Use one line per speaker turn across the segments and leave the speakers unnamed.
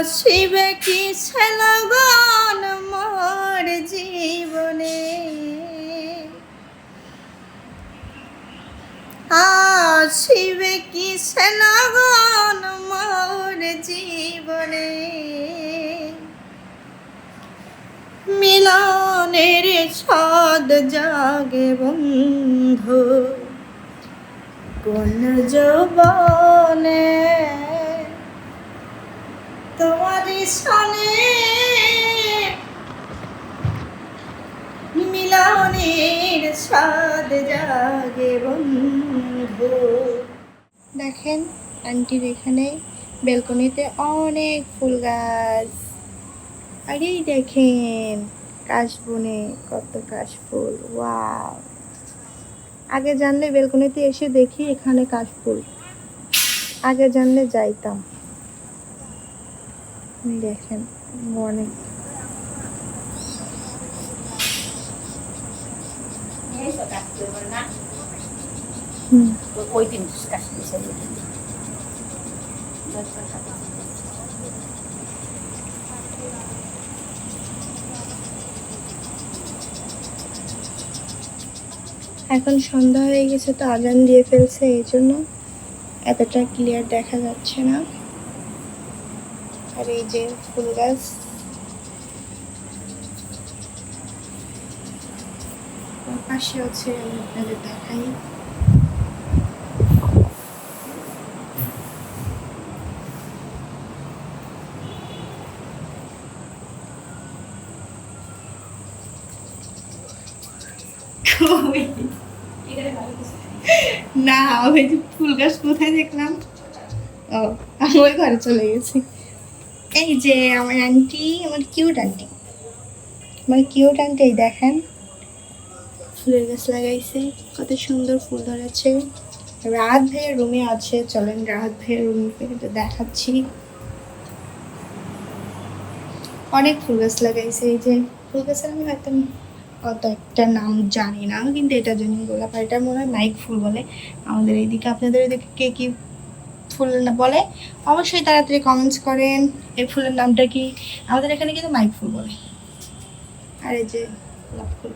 আসিবে কি সেলগন মোর জীবনে? আসিবে কি সেলগন মোর জীবনে? মিলনের ছদ জাগে বন্ধু, কোন যৌবনে তোমারই সনে মিলনের জাগে বন্ধু। দেখেন, আন্টির এখানে বেলকনিতে অনেক ফুল গাছ। আর এই দেখেন, কাশবনে কত কাশফুল, ওয়াও। আগে জানলে বেলকনিতে এসে দেখি এখানে কাশফুল। আগে জানলে যাইতাম। দেখেন, অনেক এখন সন্ধ্যা হয়ে গেছে তো আজান দিয়ে ফেলছে, এই জন্য এতটা ক্লিয়ার দেখা যাচ্ছে না। আর এই যে ফুল গাছ পাশে আছে আমি আপনাদের দেখাই। না ওই যে ফুল গাছ কোথায় দেখলাম? ও, আমি ওই ঘরে চলে গেছি। এই যে আমার আন্টি আমার কিউট আন্টি আমার কিউট আন্টি দেখেন। ফুলের গাছ লাগাইছে। কত সুন্দর ফুল ধরেছে। রাত ভাইয়ের রুমে আছে। চলেন রাত ভাইয়ের রুমে দেখাচ্ছি। অনেক ফুল গাছ লাগাইছে। এই যে ফুল গাছের আমি হয়তো কত একটা নাম জানি না, কিন্তু এটা জানি গোলাপ এটা মনে হয় মাইক ফুল বলে। আমাদের এইদিকে আপনাদের এদিকে কে কি ফুল বলে, অবশ্যই তাড়াতাড়ি কমেন্টস করেন। এই ফুলের নামটা কি? আমাদের এখানে কিন্তু মাইক ফুল বলে। আর এই যে গোলাপ ফুল।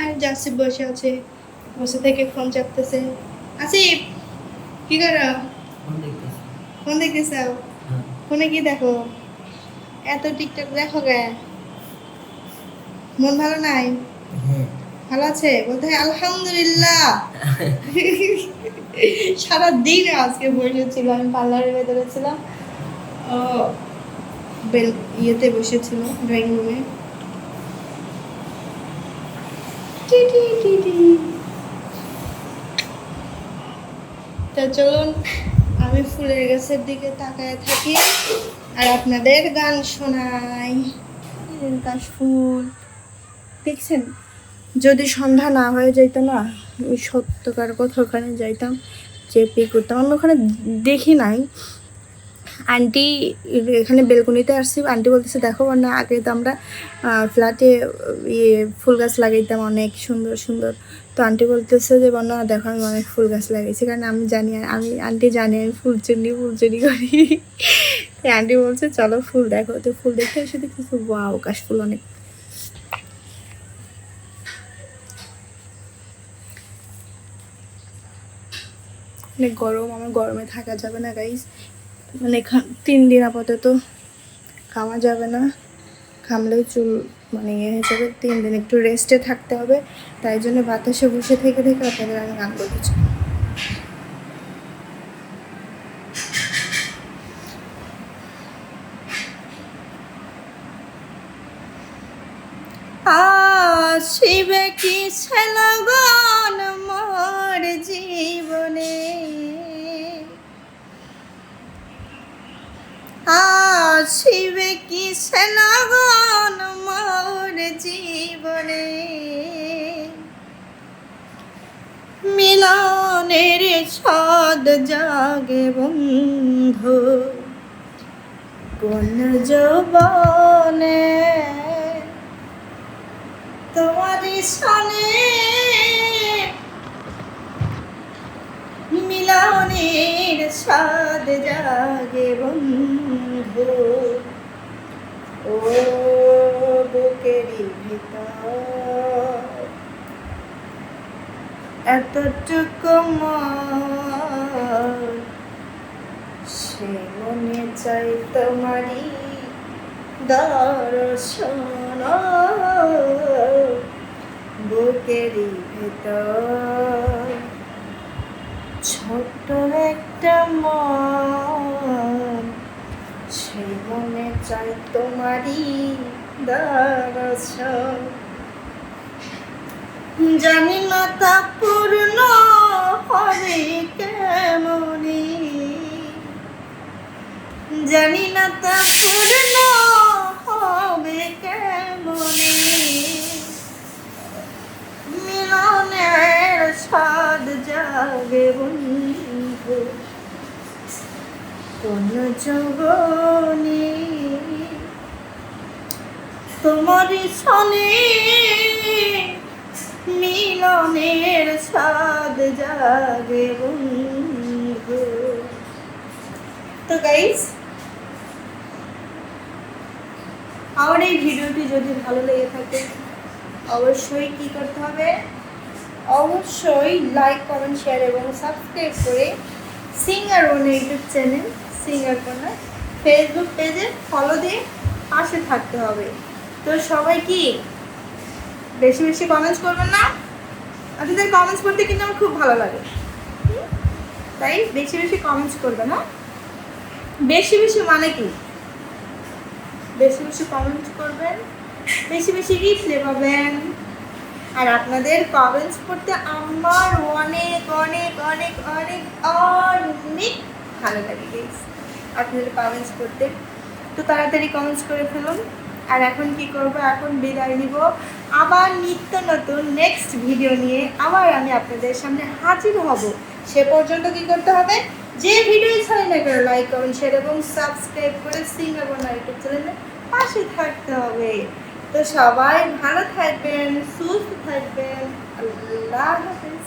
আর জাসিফ বসে আছে বসে থেকে ফোন চাপতেছে। আসিফ কি করো? ফোন দেখতেছ। ফোনে কি দেখো? এত টিকটক দেখো গে মন ভালো নাই? ভালো আছে? বলতে আলহামদুলিল্লাহ। সারা দিন আজকে বসেছিল আমি পার্লারের ভেতরে ছিলাম। ও বেল ইয়েতে বসেছিল ড্রয়িং রুমে। তো চলুন, আমি ফুলের গাছের দিকে তাকায় থাকি আর আপনাদের গান শোনাই। কাশ ফুল। দেখছেন? যদি সন্ধ্যা না হয়ে যেত না, আমি সত্যকার কথা ওখানে যাইতাম, চেপে করতাম। আমি ওখানে দেখি নাই। আন্টি এখানে বেলকনিতে আসছি। আন্টি বলতেছে, দেখো না, আগে তো আমরা ফ্ল্যাটে ইয়ে ফুল গাছ লাগাইতাম অনেক সুন্দর সুন্দর। তো আন্টি বলতেছে যে বন্যা দেখো আমি অনেক ফুল গাছ লাগাইছি, কারণ আমি জানি, আমি, আন্টি জানি আমি ফুল চুরি ফুল চুরি করি। আন্টি বলছে, চলো ফুল দেখো। তো ফুল দেখে এসে দেখতেছি, ওয়াও, কাশ ফুল অনেক। অনেক গরম, আমার গরমে থাকা যাবে না গাইস মানে তিন দিন আপাতত খাওয়া যাবে না। খামলেও চুল মানে ইয়ে হয়ে যাবে। তিন দিন একটু রেস্টে থাকতে হবে। তাই জন্য বাতাসে বসে থেকে থেকে আপনাদের আমি গান বলছি আসিবে কি সেলগন মোর আসিবে কি সেলগন মোর জীবনে? মিলনের ছদ জাগে বন্ধু, কোন যৌবনে? তোমারই সনে মিলনের স্বাদ জাগে ও বুকেরই ভিতর। এতটুকু সে মনে চাই তোমারই দর্শন। বুকেরই ভেতর। ছোট্ট একটা মন মনে চাই তোমারই জানি না তা পূর্ণ হবে কেমনি জানি না তা পূর্ণ কোন যৌবনী তোমারই সনে মিলনের স্বাদ জাগে বন্ধু। তো গাইস আমার এই ভিডিওটি যদি ভালো লেগে থাকে, অবশ্যই কি করতে হবে? অবশ্যই লাইক কমেন্ট শেয়ার এবং সাবস্ক্রাইব করে singer own YouTube channel singer corner Facebook পেজে ফলো দিয়ে পাশে থাকতে হবে। তো সবাই কি বেশি বেশি কমেন্টস করবেন না? আপনাদের কমেন্টস করতে কিন্তু আমার খুব ভালো লাগে? তাই বেশি বেশি কমেন্টস করবেন না বেশি বেশি মানে কি? বেশি বেশি কমেন্ট করবেন, বেশি বেশি রিপ্লে পাবেন আর আপনাদের কমেন্টস করতে আমার অনেক অনেক অনেক অনেক অনেক ভালো লাগে guys। আপনাদের কমেন্টস করতে তো তাড়াতাড়ি কমেন্টস করে ফেলুন। আর এখন কি করব? এখন বিদায় নিব আবার নিত্য নতুন নেক্সট ভিডিও নিয়ে। আবার আমি আপনাদের সামনে হাজির হব। সে পর্যন্ত কি করতে হবে? যে ভিডিও ছাড়ি না কেন লাইক শেয়ার এবং সাবস্ক্রাইব করে সিঙ্গার ইউটিউব চ্যানেলে পাশে থাকতে হবে। তো সবাই ভালো থাকবেন, সুস্থ থাকবেন। আল্লাহ হাফিজ।